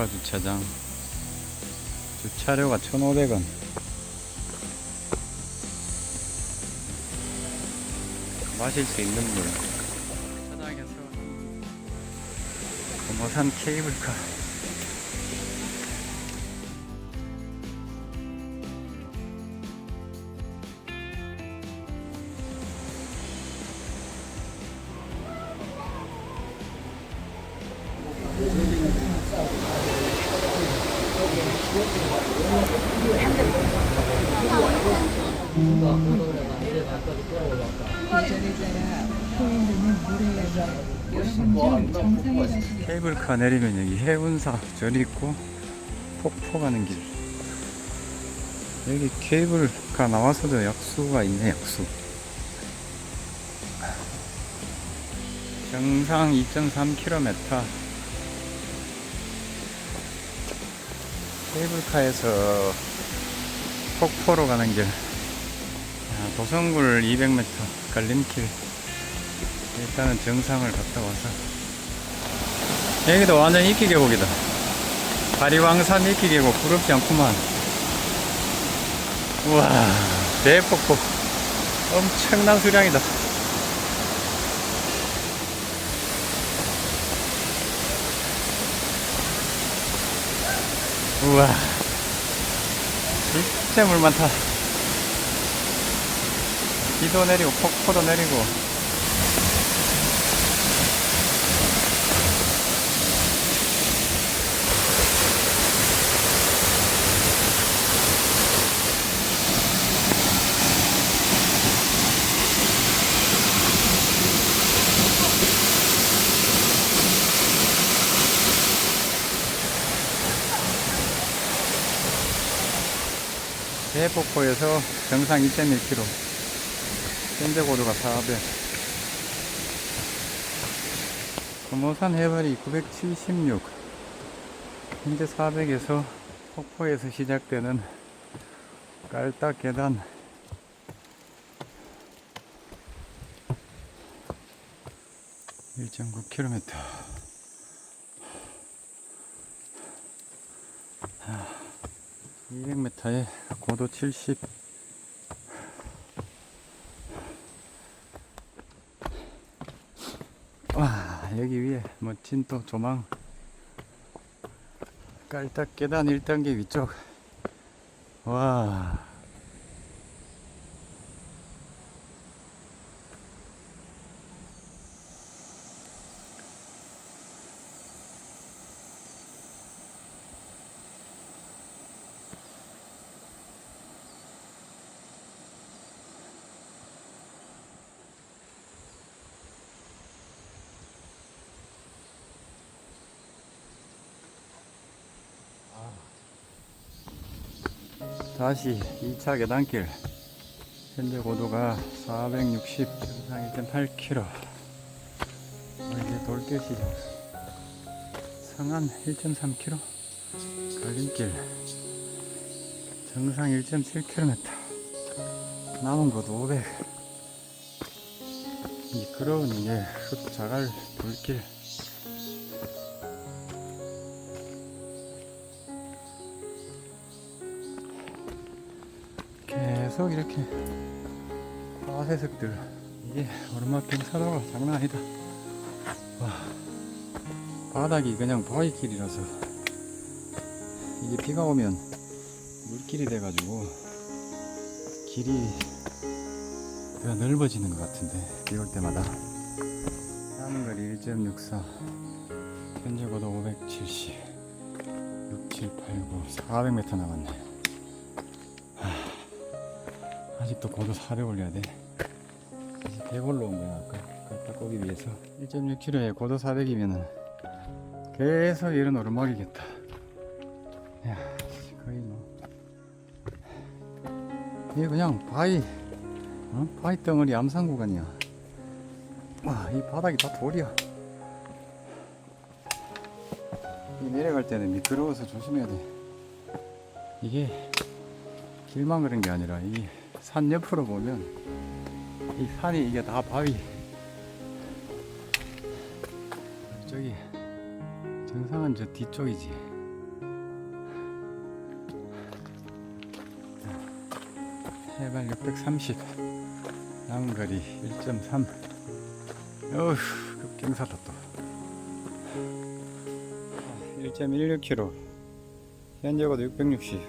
케이블카 주차장 주차료가 1,500원. 마실 수 있는 물. 주차장에서 고모산 케이블카 케이블카 내리면 여기 해운사 절이 있고 폭포 가는 길. 여기 케이블카 나와서도 약수가 있네 약수. 정상 2.3km 케이블카에서 폭포로 가는 길. 아, 도성굴 200m 갈림길. 일단은 정상을 갔다 와서 여기도 완전 이끼 계곡이다. 바리왕산 이끼 계곡 부럽지 않구만. 우와, 대폭포. 엄청난 수량이다. 우와, 진짜 물 많다. 비도 내리고 폭포도 내리고 대폭포에서 정상 2.1km 현재 고도가 400 금호산 해발이 976 현재 400에서 폭포에서 시작되는 깔딱 계단. (1.9 km) 200m에 고도 70 와, 여기 위에 멋진 또 조망. 깔딱 계단 1단계 위쪽. 와 다시 2차 계단길 현재 고도가 460 정상 1.8km 이제 돌길시장 상한 1.3km 갈림길 정상 1.7km 남은 곳 500 미끄러운 이게 흙 자갈 돌길 계속 이렇게 화세석들 이게 오르막 경사도가 장난 아니다. 와 바닥이 그냥 바위길이라서 이게 비가 오면 물길이 돼가지고 길이 더 넓어지는 것 같은데 비 올 때마다. 남은 거리 1.64 현재 고도 570 6, 7, 8, 9 400m 남았네 아직도 고도 400 올려야 돼. 100 올라온 거야, 아까. 갔다 오기 위해서. 1.6km에 고도 400이면은 계속 이런 오르막이겠다. 야, 씨, 거의 뭐. 이게 그냥 바위, 어? 바위 덩어리 암산 구간이야. 와, 이 바닥이 다 돌이야. 이 내려갈 때는 미끄러워서 조심해야 돼. 이게 길만 그런 게 아니라 이 산 옆으로 보면 이 산이 이게 다 바위. 저기 정상은 저 뒤쪽이지. 해발 630 남은 거리 1.3 어휴 급경사다 또. 1.16km 현재 고도 660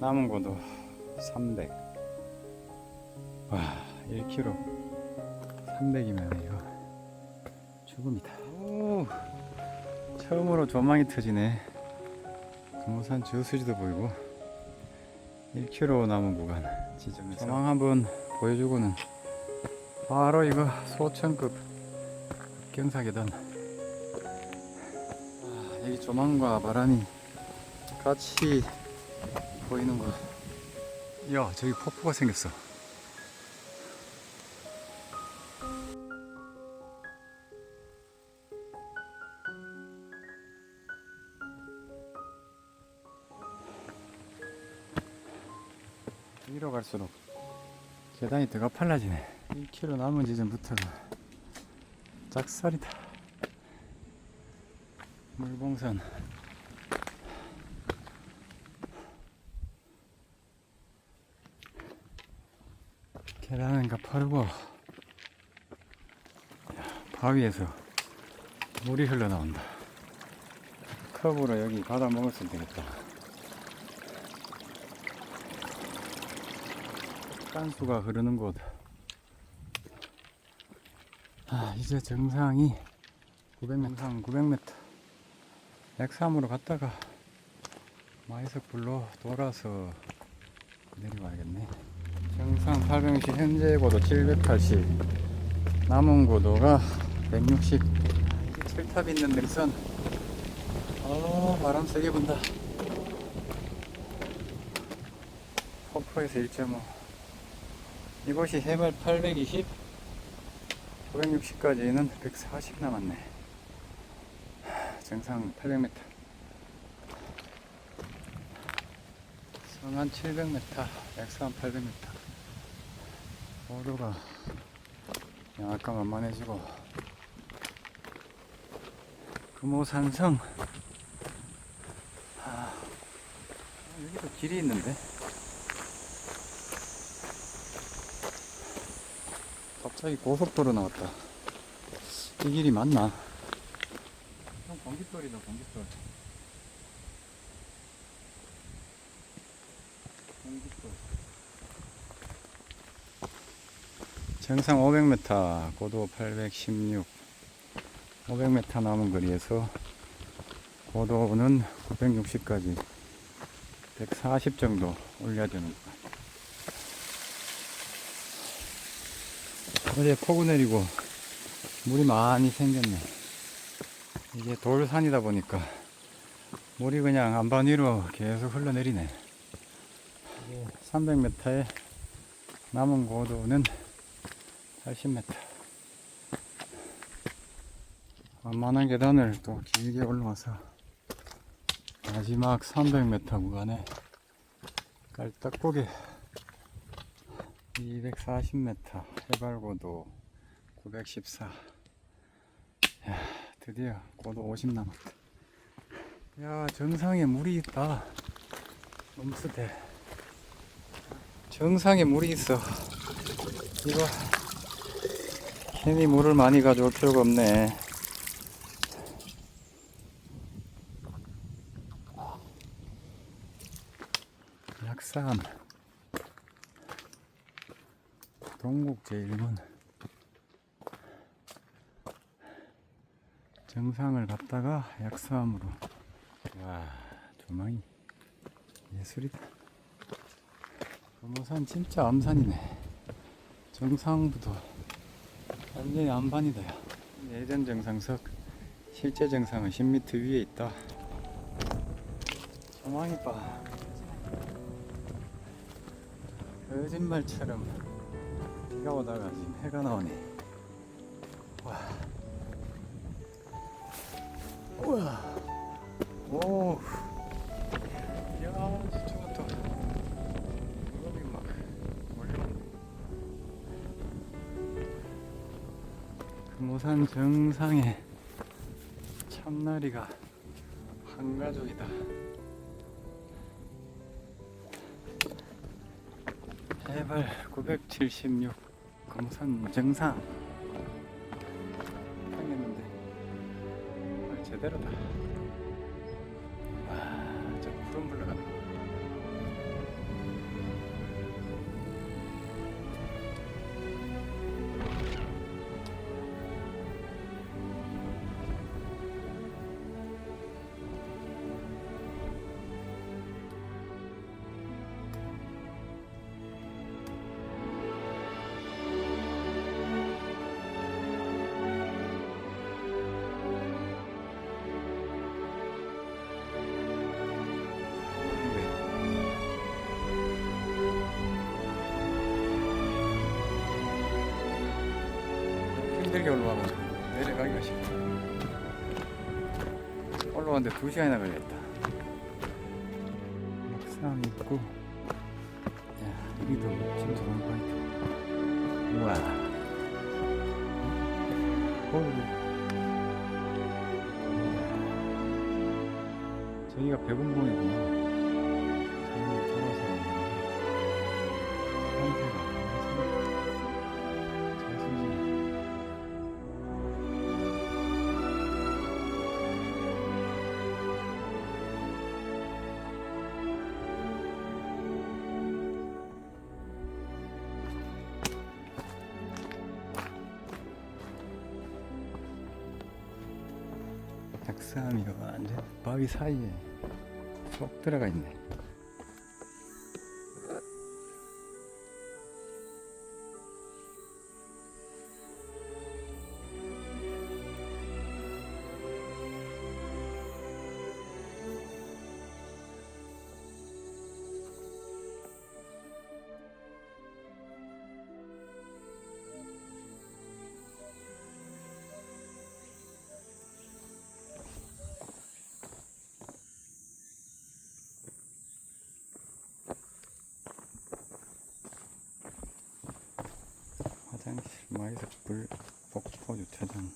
남은 고도 300 와 1km 300이면 이거 죽음이다. 오, 처음으로 조망이 터지네. 금호산 저수지도 보이고 1km 남은 구간 지점에서. 조망 한번 보여주고는 바로 이거 소천급 경사계단. 아, 여기 조망과 바람이 같이 보이는 곳. 야, 저기 폭포가 생겼어. 위로 갈수록 계단이 더 가 팔라지네. 1km 남은 지점부터가 짝살이다. 물봉산. 계단은 가파르고 바위에서 물이 흘러나온다. 컵으로 여기 받아 먹었으면 되겠다. 깐수가 흐르는 곳. 아, 이제 정상이 900m, 정상 900m. X3으로 갔다가 마이석 불로 돌아서 내려와야겠네. 정상 800시 현재 고도 780 남은 고도가 160 이제 철탑 있는 능선. 어 바람 세게 분다. 폭포에서 1.5 이곳이 해발 820 960까지는 140 남았네. 정상 800m 성안 700m 액상 800m 고도가 약간 만만해지고 금호산성. 아, 여기도 길이 있는데? 갑자기 고속도로 나왔다. 이 길이 맞나? 형 공깃돌이다 공깃돌 공깃돌 정상 500m, 고도 816, 500m 남은 거리에서 고도는 960까지 140 정도 올려야 되는 거. 어제 폭우 내리고 물이 많이 생겼네. 이게 돌산이다 보니까 물이 그냥 안반 위로 계속 흘러내리네. 300m에 남은 고도는 80m. 만만한 계단을 또 길게 올라와서 마지막 300m 구간에 깔딱고개 240m 해발 고도 914. 야, 드디어 고도 50 남았다. 야, 정상에 물이 있다. 엄수대. 정상에 물이 있어. 이거 괜히 물을 많이 가져올 필요가 없네. 약산 동국 제1문 정상을 갔다가 약산으로 와 조망이 예술이다. 금호산 진짜 암산이네. 정상부터 완전히 안반이다. 야. 예전 정상석 실제 정상은 10m 위에 있다. 조망이 봐. 거짓말처럼 비가 오다가 지금 해가 나오네. 와. 우와. 오. 금호산 정상에 참나리가 한가족이다. 해발 976 금산 정상 오늘 제대로다 힘들게 올라와가지고 내려가기가 싫다. 올라왔는데 2시간이나 걸렸다. 막상 있고 야 여기도 멋진 도롱파이트 우와 어우. 저기가 백운봉이구나 닭사미가 완전 바위 사이에 쏙 들어가 있네. 화장실 마이석불 복포 주차장.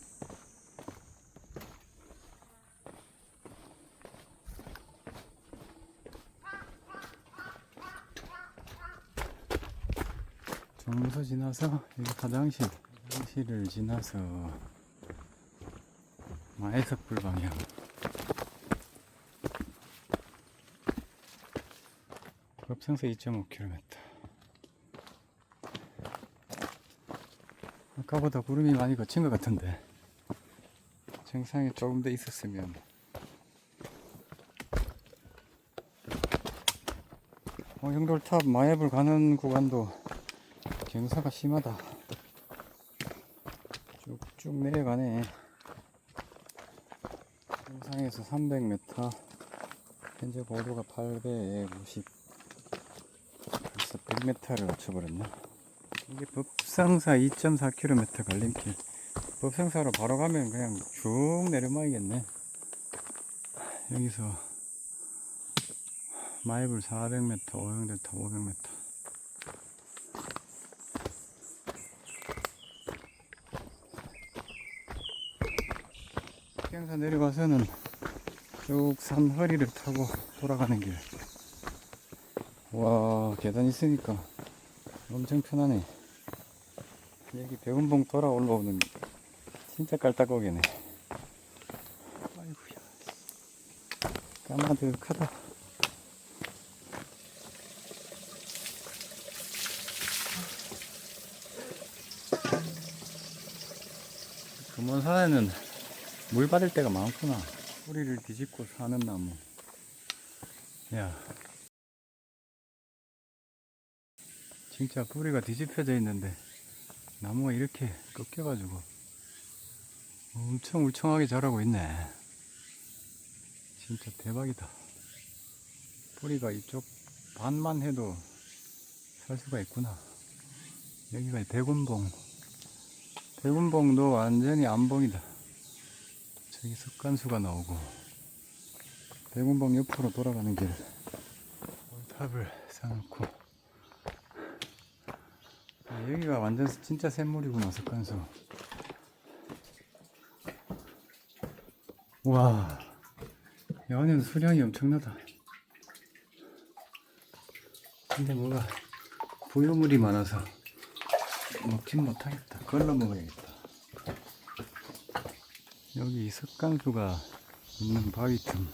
정서 지나서 여기 화장실 화장실을 지나서 마이석불 방향. 급성서 2.5km 아까보다 구름이 많이 거친 것 같은데. 정상에 조금 더 있었으면. 어, 형돌탑 마애불 가는 구간도 경사가 심하다. 쭉쭉 내려가네. 정상에서 300m 현재 고도가 850 벌써 100m를 맞춰버렸나 이게 법 상사 2.4km 갈림길. 법상사로 바로 가면 그냥 쭉 내려마이겠네. 여기서 마이블 400m, 오영델타 500m. 평사 내려가서는 쭉 산 허리를 타고 돌아가는 길. 와, 계단 있으니까 엄청 편하네. 여기 백운봉 돌아 올라오는 게 진짜 깔딱거기네. 아이고야. 까마득하다. 금원산에는 물 받을 때가 많구나. 뿌리를 뒤집고 사는 나무. 야. 진짜 뿌리가 뒤집혀져 있는데 나무가 이렇게 꺾여가지고 엄청 울창하게 자라고 있네. 진짜 대박이다. 뿌리가 이쪽 반만 해도 살 수가 있구나. 여기가 백운봉. 백운봉도 완전히 안봉이다. 저기 습간수가 나오고 백운봉 옆으로 돌아가는 길. 탑을 쌓아놓고 아, 여기가 완전 진짜 샘물이구나 습관수 와 여는 수량이 엄청나다 근데 뭐가 부유물이 많아서 먹진 못하겠다. 걸러 먹어야겠다. 여기 석강수가 있는 바위 틈.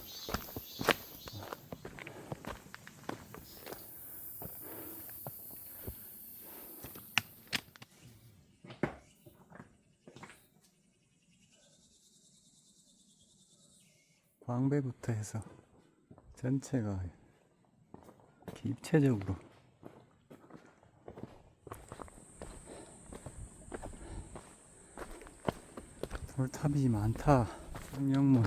광배부터 해서 전체가 입체적으로 돌탑이 많다. 성령문.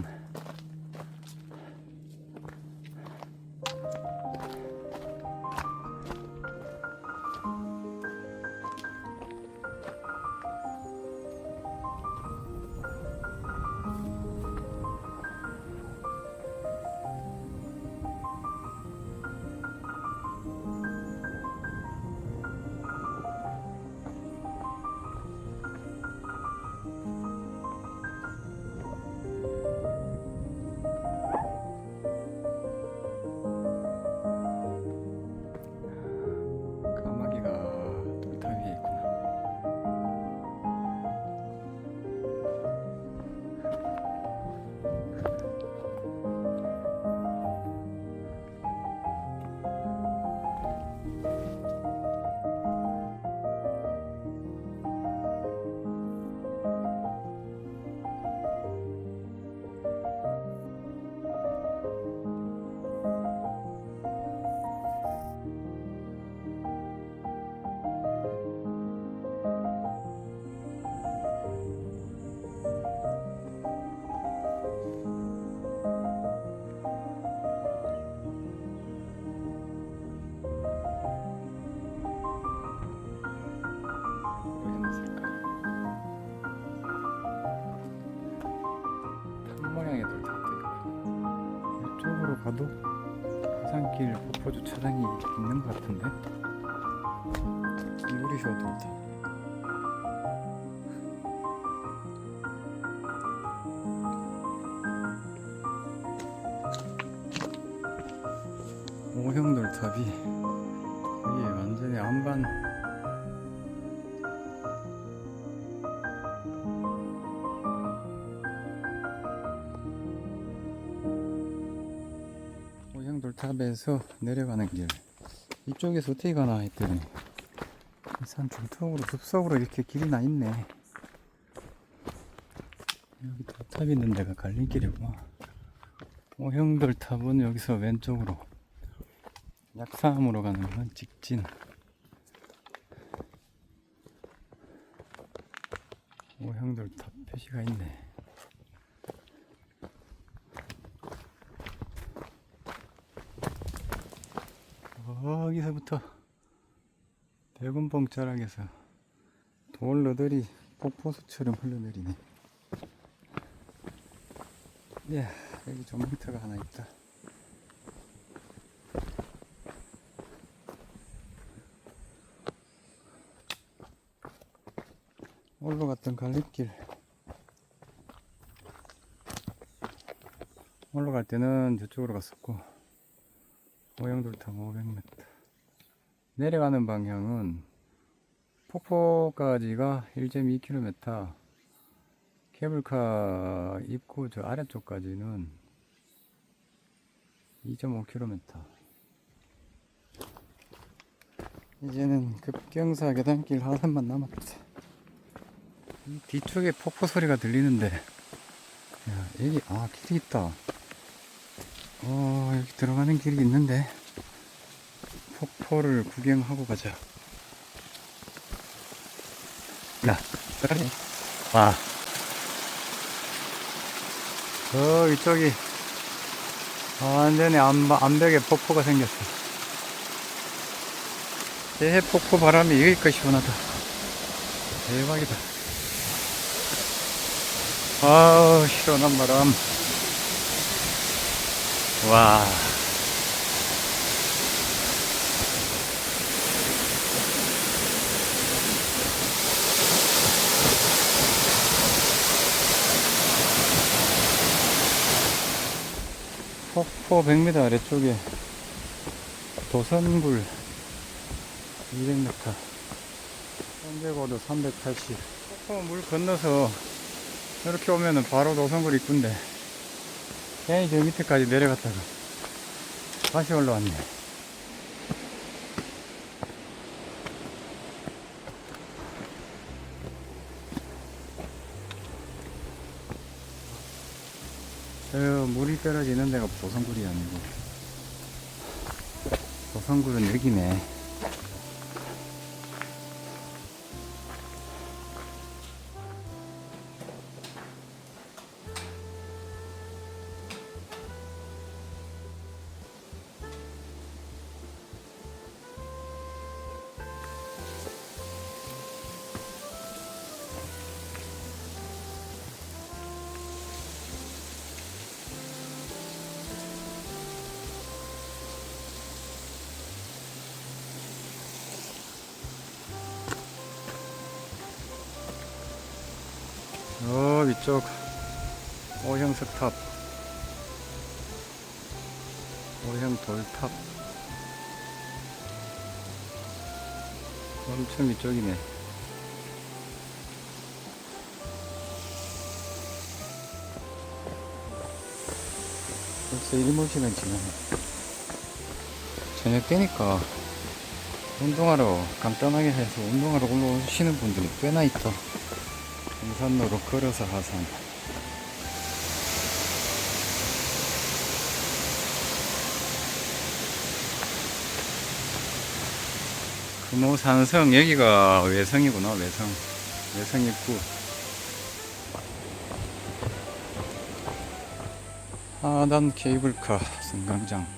가도 화산길 폭포 주차장이 있는 것 같은데? 물이 쉬어 돌탑 오 돌탑에서 내려가는 길. 이쪽에서 어떻게 가나 했더니 이산 중턱으로 숲속으로 이렇게 길이 나 있네. 여기 돌탑 있는 데가 갈림길이구나 오형 돌탑은 여기서 왼쪽으로 약사암으로 가는 건 직진. 오형 돌탑 표시가 있네 거기서부터 대군봉 자락에서 돌너들이 폭포수처럼 흘러내리네. 예, 여기 조명터가 하나 있다. 올라갔던 갈림길. 올라갈 때는 저쪽으로 갔었고, 오영돌탑 500m. 내려가는 방향은 폭포까지가 1.2km, 케이블카 입구 저 아래쪽까지는 2.5km. 이제는 급경사 계단길 하산만 남았다. 이 뒤쪽에 폭포 소리가 들리는데, 야, 여기, 아, 길이 있다. 어, 여기 들어가는 길이 있는데, 폭포를 구경하고 가자. 야, 그래. 와. 저, 이쪽이, 완전히 암, 암벽에 폭포가 생겼어. 새해 폭포 바람이 여기까지 시원하다. 대박이다. 아우, 시원한 바람. 와. 폭포 100m 아래쪽에 도선굴 200m. 현재고도 380. 조금 물 건너서 이렇게 오면은 바로 노선굴 입구인데 괜히 저 밑에까지 내려갔다가 다시 올라왔네. 저 물이 떨어지는 데가 도성굴이 아니고 도성굴은 여기네. 어 위쪽 오형석탑 오형 돌탑. 엄청 위쪽이네. 벌써 1시간 지나네. 저녁 때니까 운동하러 간단하게 해서 운동하러 올라오시는 분들이 꽤나 있다 등산로로 걸어서 하산. 금호산성 여기가 외성이구나 외성. 외성 입구. 하단 케이블카 승강장